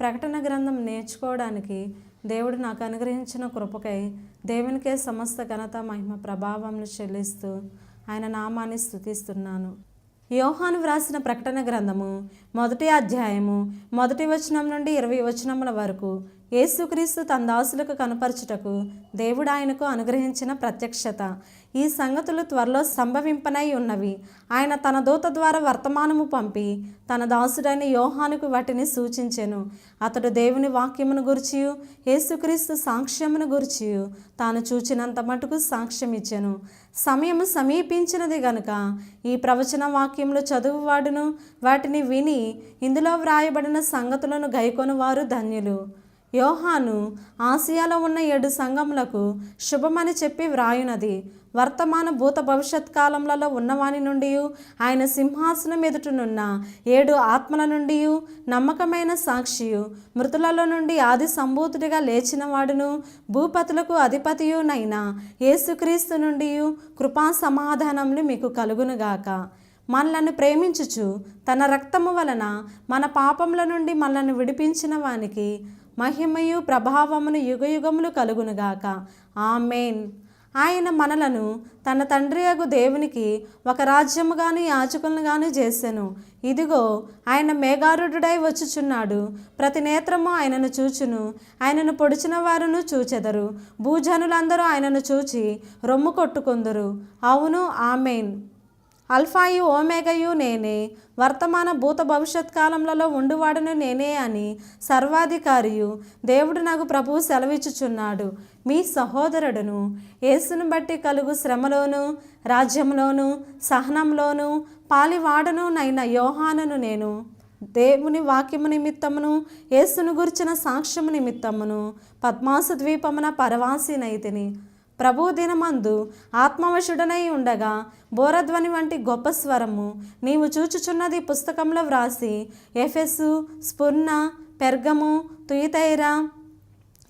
ప్రకటన గ్రంథం నేర్చుకోవడానికి దేవుడు నాకు అనుగ్రహించిన కృపకై దేవునికే సమస్త ఘనత మహిమ ప్రభావంను చెల్లిస్తూ ఆయన నామాన్ని స్థుతిస్తున్నాను. యోహాను వ్రాసిన ప్రకటన గ్రంథము మొదటి అధ్యాయము మొదటి వచనం నుండి ఇరవై వచనముల వరకు యేసుక్రీస్తు తన దాసులకు కనపరచుటకు దేవుడు ఆయనకు అనుగ్రహించిన ప్రత్యక్షత. ఈ సంగతులు త్వరలో సంభవింపనై ఉన్నవి. ఆయన తన దూత ద్వారా వర్తమానము పంపి తన దాసుడైన యోహానుకు వాటిని సూచించెను. అతడు దేవుని వాక్యమును గురిచియు యేసుక్రీస్తు సాక్ష్యమును గురిచియు తాను చూచినంత మటుకు సాక్ష్యం ఇచ్చెను సమయము సమీపించినది గనుక ఈ ప్రవచన వాక్యములు చదువువాడును. వాటిని విని ఇందులో వ్రాయబడిన సంగతులను గైకొను వారు ధన్యులు. యోహాను ఆసియాలో ఉన్న ఏడు సంఘములకు శుభమని చెప్పి వ్రాయునది. వర్తమాన భూత భవిష్యత్ కాలములలో ఉన్నవాని నుండి ఆయన సింహాసనం ఎదుటనున్న ఏడు ఆత్మల నుండి నమ్మకమైన సాక్షియు. మృతులలో నుండి ఆది సంభూతుడిగా లేచినవాడును భూపతులకు అధిపతియునైన యేసుక్రీస్తు నుండి కృపా సమాధానములు మీకు కలుగునుగాక మనలను ప్రేమించుచు తన రక్తము వలన మన పాపముల నుండి మనల్ని విడిపించిన వానికి మహిమయు ప్రభావమును యుగయుగములు కలుగునుగాక. ఆమెన్. ఆయన మనలను తన తండ్రి అగు దేవునికి ఒక రాజ్యముగాను యాచకులను చేసెను. ఇదిగో ఆయన మేఘారుడై వచ్చుచున్నాడు. ప్రతి నేత్రము ఆయనను చూచును. ఆయనను పొడిచిన వారును చూచెదరు. భూజనులందరూ ఆయనను చూచి రొమ్ము కొట్టుకుందరు. అవును ఆమెన్. అల్ఫాయు ఓమేగయు నేనే వర్తమాన భూత భవిష్యత్ కాలములలో ఉండువాడును నేనే అని సర్వాధికారియు దేవుడు నాకు ప్రభువు సెలవిచ్చుచున్నాడు. మీ సహోదరుడును యేసును బట్టి కలుగు శ్రమలోను రాజ్యంలోను సహనంలోను పాలివాడను నైన యోహానను నేను. దేవుని వాక్యము నిమిత్తమును యేసును గుర్చిన సాక్ష్యము నిమిత్తమును పద్మాసు ద్వీపమున పరవాసినైతిని ప్రభు దినమందు ఆత్మవశుడనై ఉండగా బోరధ్వని వంటి గొప్ప స్వరము నీవు చూచుచున్నది పుస్తకంలో వ్రాసి Ephesus Smyrna Pergamum Thyatira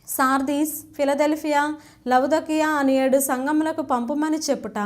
Sardis Philadelphia Laodicea అని ఏడు సంఘములకు పంపుమని చెప్పుట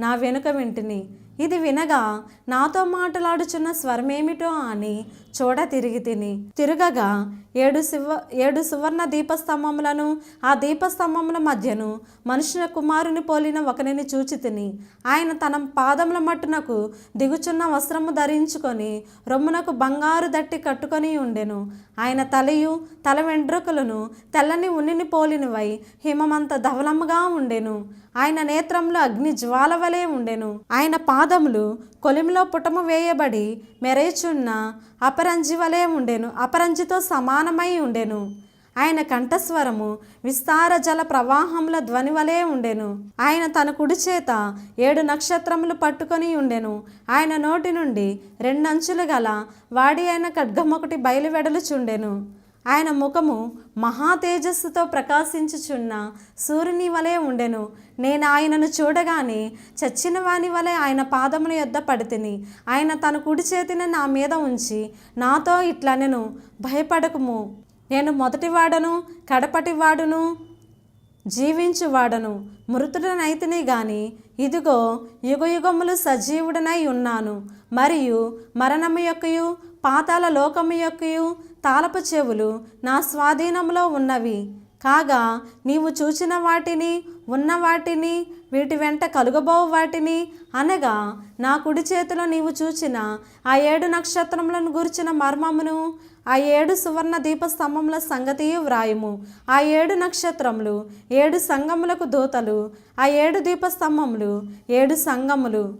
నా వెనుక వింటిని. ఇది వినగా నాతో మాట్లాడుచున్న స్వరమేమిటో అని చూడ తిరిగి తిని తిరగగా ఏడు శివ ఏడు సువర్ణ దీపస్తంభములను ఆ దీపస్తంభముల మధ్యను మనుషుల కుమారుని పోలిన ఒకనిని చూచి తిని ఆయన తన పాదముల మట్టునకు దిగుచున్న వస్త్రము ధరించుకొని రొమ్మునకు బంగారు దట్టి కట్టుకొని ఉండెను. ఆయన తలయు తల వెంట్రుకలను తెల్లని ఉన్నిని పోలినవై హిమమంత ధవలముగా ఉండెను. ఆయన నేత్రంలో అగ్ని జ్వాల వలె ఉండెను. ఆయన పాదములు కొలిమిలో పుటము వేయబడి మెరేచున్న అపరంజి వలె ఉండెను. అపరంజితో సమానమై ఉండెను. ఆయన కంఠస్వరము విస్తార జల ప్రవాహముల ధ్వని వలె ఉండెను. ఆయన తన కుడి చేత ఏడు నక్షత్రములు పట్టుకొని ఉండెను. ఆయన నోటి నుండి రెండంచులు గల వాడి అయిన ఖడ్గమొకటి బయలువెడలుచుండెను. ఆయన ముఖము మహా తేజస్సుతో ప్రకాశించుచున్న సూర్యుని వలె ఉండెను. నేను ఆయనను చూడగానే చచ్చిన వాని వలె ఆయన పాదముల యొద్ద పడితిని. ఆయన తన కుడి చేతిని నా మీద ఉంచి నాతో ఇట్లా నేను భయపడకుము. నేను మొదటివాడను కడపటివాడును జీవించువాడను. మృతుడనైతిని గాని ఇదిగో యుగయుగములు సజీవుడనై ఉన్నాను. మరియు మరణము యొక్కయు పాతాల లోకము యొక్కయు తాళపు చెవులు నా స్వాధీనంలో ఉన్నవి. కాగా నీవు చూచిన వాటిని ఉన్న వాటిని వీటి వెంట కలుగబోవు వాటిని అనగా నా కుడి చేతిలో నీవు చూచిన ఆ ఏడు నక్షత్రములను గురిచిన మర్మమును ఆ ఏడు సువర్ణ దీపస్తంభముల సంగతి వ్రాయము. ఆ ఏడు నక్షత్రములు ఏడు సంగములకు దూతలు ఆ ఏడు దీపస్తంభములు ఏడు సంగములు.